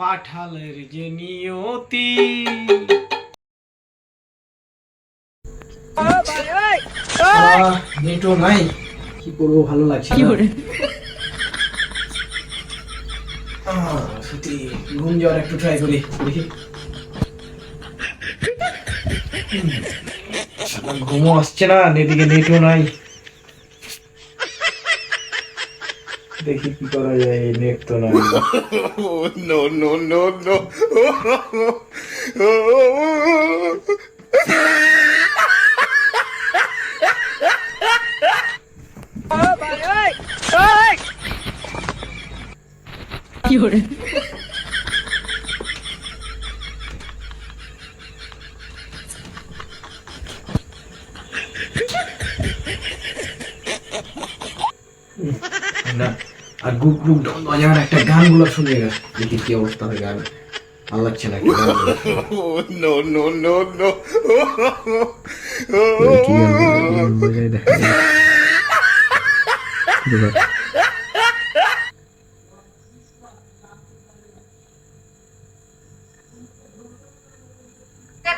পাঠালের যে নিয়তি নেটও নাই। কি করব ভালো লাগছে সত্যি ঘুম যাওয়ার একটু ট্রাই করি দেখি। ঘুমও আসছে না এদিকে নেটও নাই। দেখি কি করা যায় নেট তো নাই Oh, no, no, no, no. না আর গুপ গুপ ডন বাজার একটা গানগুলো শুনে গেছে দেখি কি অবস্থা হয় গান ভালো লাগছে না। Oh।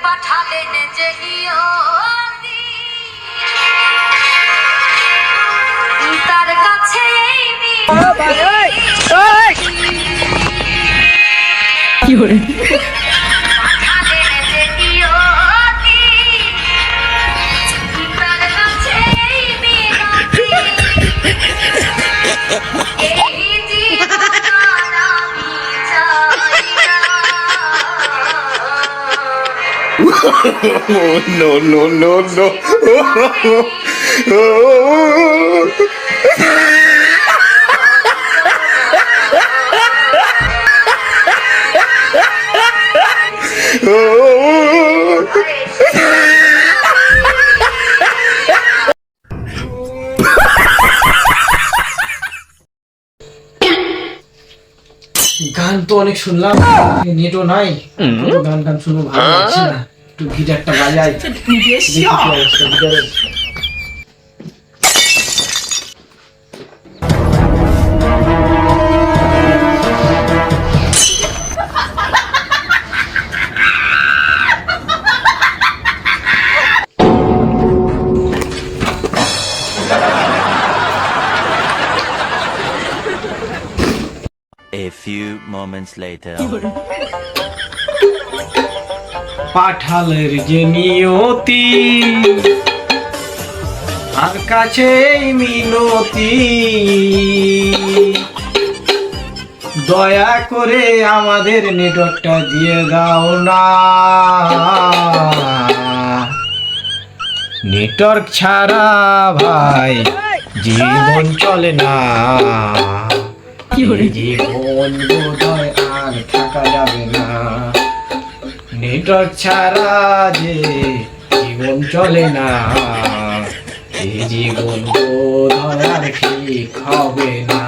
পাঠালেন যে পাঠালেন যে নিয়তি তার কাছে এই মিনতি এই জীবন আমি চাই না Oh, no, no, no, no. গান তো অনেক শুনলাম নেটও নাই। গান গান শুনব ভালো লাগছে না। একটু গিটারটা বাজাই। A few moments later. পাঠালের যে নিয়তি আর কাছে মিনতি। দয়া করে আমাদের নেটওয়ার্কটা দিয়ে দাও না। নেটওয়ার্ক ছাড়া ভাই জীবন চলে না। জীবন বোধহয় আর থাকা যাবে না। নেটওয়ার্ক ছাড়া যে জীবন চলে না। এই জীবন বোধ আর ঠিক হবে না।